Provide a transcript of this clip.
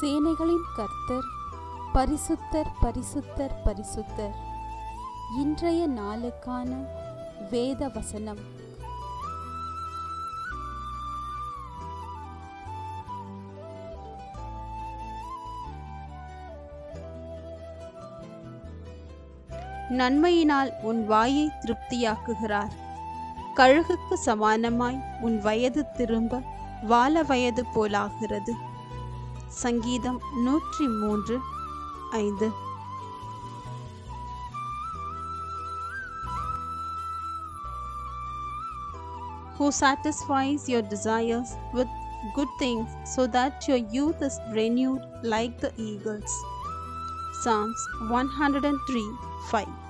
சேனைகளின் கர்த்தர் பரிசுத்தர் பரிசுத்தர் பரிசுத்தர். இன்றைய நாளுக்கான வேத வசனம். நன்மையினால் உன் வாயை திருப்தியாக்குகிறார். கழுகுக்கு சமானமாய் உன் வயது திரும்ப வால வயது போலாகிறது. சங்கீதம் நூற்றி மூன்று ஐந்து who satisfies your desires with good things so that your youth is renewed like the eagles. Psalms 103 5